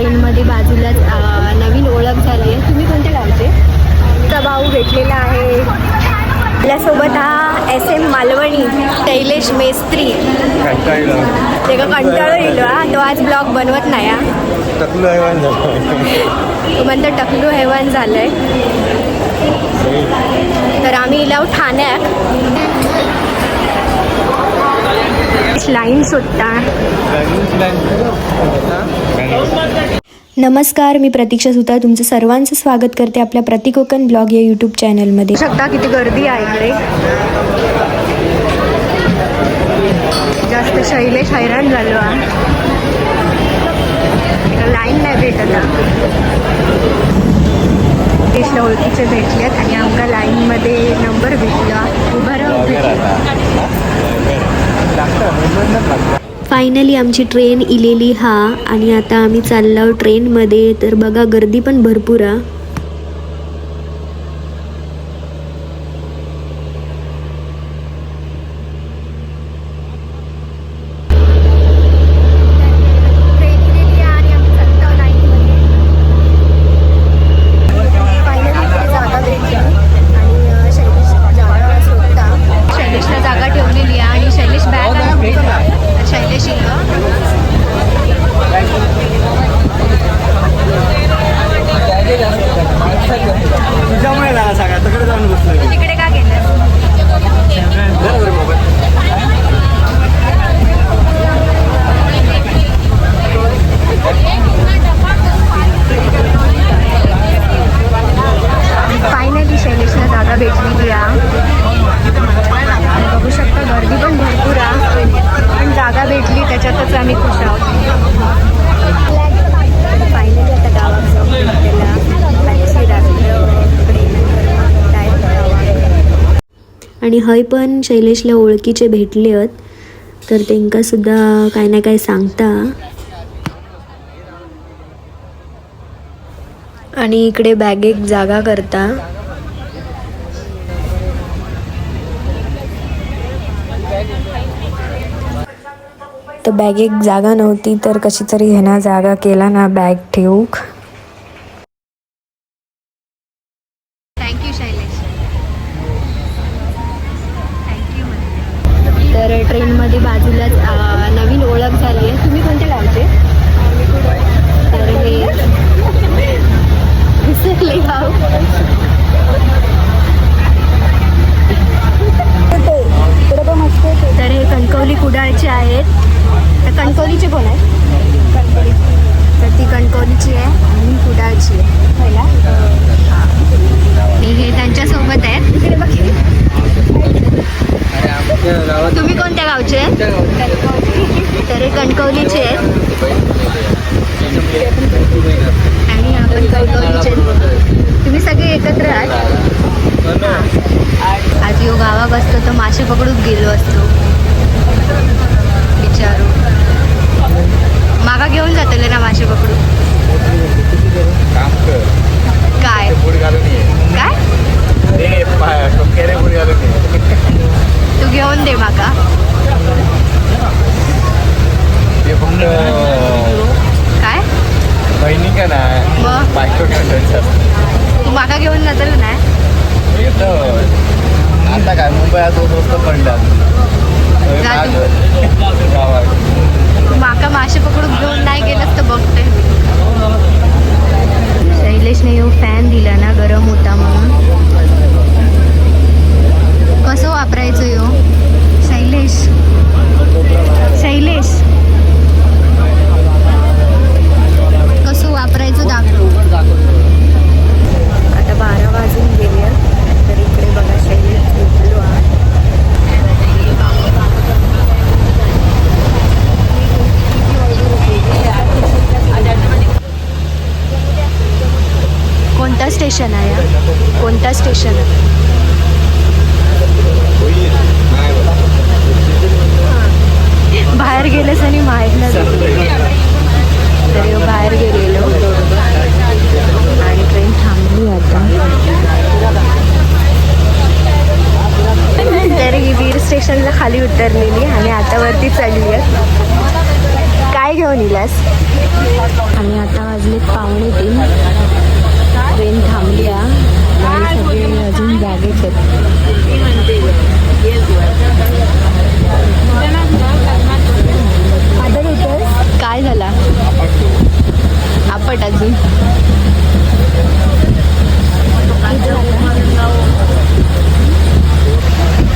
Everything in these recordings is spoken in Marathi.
ट्रेनमध्ये बाजूलाच नवीन ओळख झाली आहे. तुम्ही कोणत्या गावचे? भाऊ भेटलेला आहे. आपल्यासोबत हा एस एम मालवणी शैलेश मेस्त्री. ते का कंटाळू येईल हा. तो आज ब्लॉग बनवत नाही हा. टकलं हैवान झालं तो म्हणतो टकलू हैवान झालंय. तर आम्ही इलाव ठाण्यात. नमस्कार मी प्रतीक्षा सुतार. तुमचं सर्वांचं स्वागत करते आपल्या प्रतिकोकण ब्लॉग या यूट्यूब चॅनलमध्ये शकता किती गर्दी आहे इकडे. जास्त शैलेश हैराण झालो लाईन नाही भेटत. देशला ओळखीचे भेटलेत आणि आमका लाईनमध्ये नंबर भेटला. उभा राहून फायनली आमची ट्रेन इलेली हा आणि आता आम्ही चाललो ट्रेनमध्ये तर बघा गर्दी पण भरपूर आहे शैलेशला जागा ठेवलेली आहे आणि शैलेश बॅग आहे तर शैलेश इथं तुझ्यामुळे झाला सगळा तिकडे जाऊन बसलो तिकडे का गेलं फायनली शैलेशला जागा भेटलेली आहे बघू शकता गर्दी पण भरपूर आहे पण जागा भेटली त्याच्यातच आम्ही खुश आहोत. फायनली आता गावात जाऊन आपल्याला टॅक्सी आणि हय पण शैलेशला ओळखीचे भेटले आहेत तर तेंका सुद्धा काय ना काय सांगता. आणि इकडे बॅगेक जागा करता. तर बॅगेक जागा नव्हती तर कशी तरी ह्याना जागा केला ना बॅग ठेवूक. थँक्यू शैलेश थँक्यू तर ट्रेनमध्ये बाजूलाच नवीन ओळख झाली आहे. तुम्ही कोणत्या गावचे? तर हे विसरले गाव तर हे कणकवली कुडाळचे आहेत. तर कणकवलीचे कोण आहेत कणकवली. तर ती कणकवलीची आहे आणि ही कुडाळची आहे. पहिला. हे त्यांच्यासोबत आहेत. तुम्ही कोणत्या गावचे आहेत? तर हे कणकवलीचे आहेत. आणि आपण कणकवलीचे आहेत. तुम्ही सगळे एकत्र आहात? आज यो गावाक असतो तर मासे पकडून गेलो असतो. विचारू. मागा घेऊन जातले ना मासे पकडून? काय? बुड घालून काय? तू घेऊन दे माका काय? बहिणी का नाही मग? बायको तू माका घेऊन जातल नाही आता काय? मुंबईत तो स्वस्त पडला माका मासे पकडून घेऊन नाही गेलं तर बघते. शैलेशने येऊ फॅन दिला ना गरम होता म्हणून. कसं वापरायचं यो? शैलेश. शैलेश कसं वापरायचं दाखव आता बारा वाजून गेले तर इकडे बघा शैलेश झोपलो आहे कोणता स्टेशन आहे कोणता स्टेशन आहे? बाहेर गेलेस आणि माहीत नाही तर बाहेर गेलेलो. आणि ट्रेन थांबली आता. तर ही वीर स्टेशनला खाली उतरलेली आणि आता वरती चढली आहे काय घेऊन इलास आणि आता पट अजून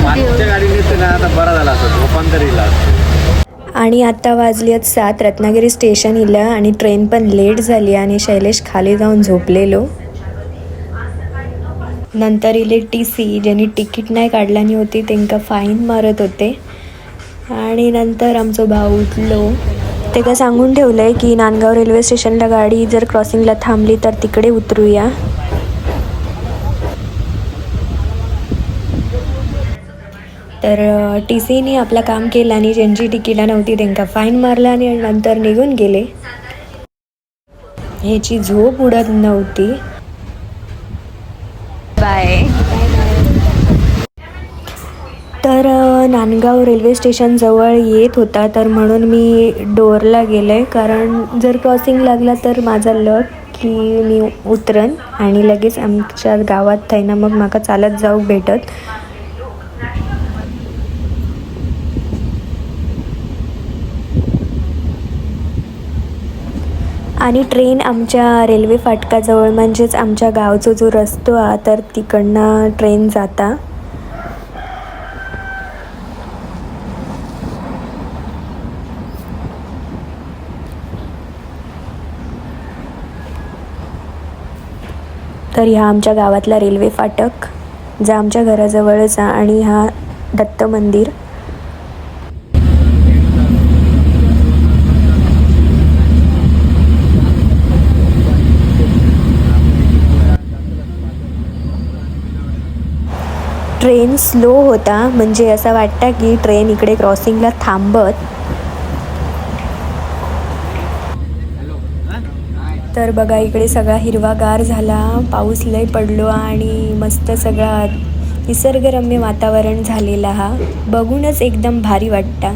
मागच्या गाडीने तर ना आता बरा झाला असं झोपान तरी इला आणि आत्ता वाजली आहेत सात. रत्नागिरी स्टेशन इलं आणि ट्रेन पण लेट झाली आणि शैलेश खाली जाऊन झोपलेलो. नंतर इले टी सी ज्यांनी तिकीट नाही काढल्यानी होती त्यांना फाईन मारत होते. आणि नंतर आमचो भाऊ उठलो. ते का सांगून ठेवलं आहे की नांदगाव रेल्वे स्टेशनला गाडी जर क्रॉसिंगला थांबली तर तिकडे उतरूया. तर टी सीने आपलं काम केलं आणि ज्यांची तिकीटं नव्हती त्यांना फाईन मारला आणि नंतर निघून गेले. ह्याची झोप उडत नव्हती. बाय. तर नांदगाव रेल्वे स्टेशन जवळ येत होता तर म्हणून मी डोअरला गेले. कारण जर क्रॉसिंग लागला तर माझा लक की मी उतरन आणि लगेच आमच्या गावात थैना मग माका चालत जाऊ भेटत. आणि ट्रेन आमच्या रेल्वे फाटकाजवळ म्हणजेच आमच्या गावचा जो रस्तो हा तर तिकडनं ट्रेन जाता. तर ह्या आमच्या गावातला रेल्वे फाटक जा आमच्या घराजवळच आहे आणि हा दत्त मंदिर. ट्रेन स्लो होता. म्हणजे असं वाटतं की ट्रेन इकडे क्रॉसिंगला थांबत. तर बघा इकडे सगळा हिरवागार झाला. पाऊस लय पडलो आणि मस्त सगळा निसर्गरम्य वातावरण झालेला हा. बघूनच एकदम भारी वाटता.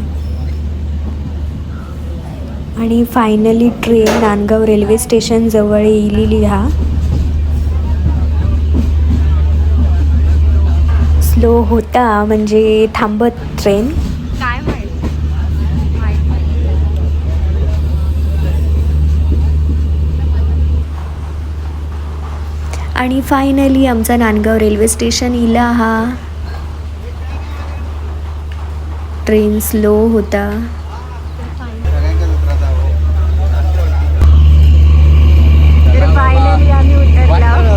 आणि finally train Nandgaon railway station जवळ येईलेली हा. स्लो होता म्हणजे थांबत ट्रेन काय. आणि फायनली आमचा नांदगाव रेल्वे स्टेशन इला हा ट्रेन स्लो होता. तर फायनली आम्ही उतरलो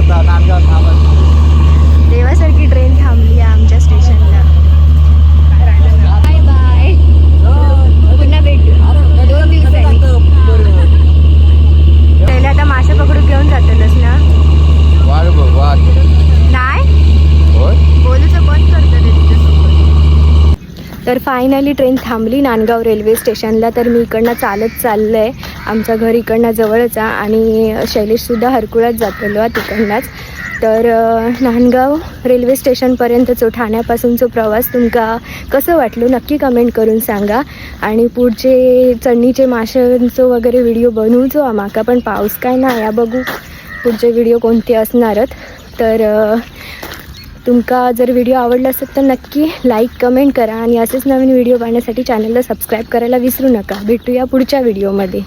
देवासारखी ट्रेन थांबली आहे आमच्या स्टेशनला बाय बाय पुन्हा भेटू दोन दिवसांनी पहिले आता मासे पकडू घेऊन जातलच ना वाढ बघ वाढ नाही होय बोलूचं बंद करतं ते तिच्यासोबत तर फायनली ट्रेन थांबली नांदगाव रेल्वे स्टेशनला तर मी इकडनं चालत चाललं आहे आमचं घर इकडनं जवळच आहे आणि शैलेशसुद्धा हरकुळात जातलो आहे तिकडनंच. तर नांदगाव रेल्वे स्टेशनपर्यंतचो ठाण्यापासूनचो प्रवास तुमका कसं वाटलो? नक्की कमेंट करून सांगा. आणि पुढचे चढणीचे माशांचो वगैरे व्हिडिओ बनवूचो आम्हाला माका पण पाऊस काय ना या बघू पुढचे व्हिडिओ कोणते असणारच तर तुमका जर व्हिडिओ आवडला असेल तर नक्की लाईक कमेंट करा आणि असेच नवीन व्हिडिओ पाहण्यासाठी चॅनलला सबस्क्राईब करायला विसरू नका. भेटूया पुढच्या व्हिडिओमध्ये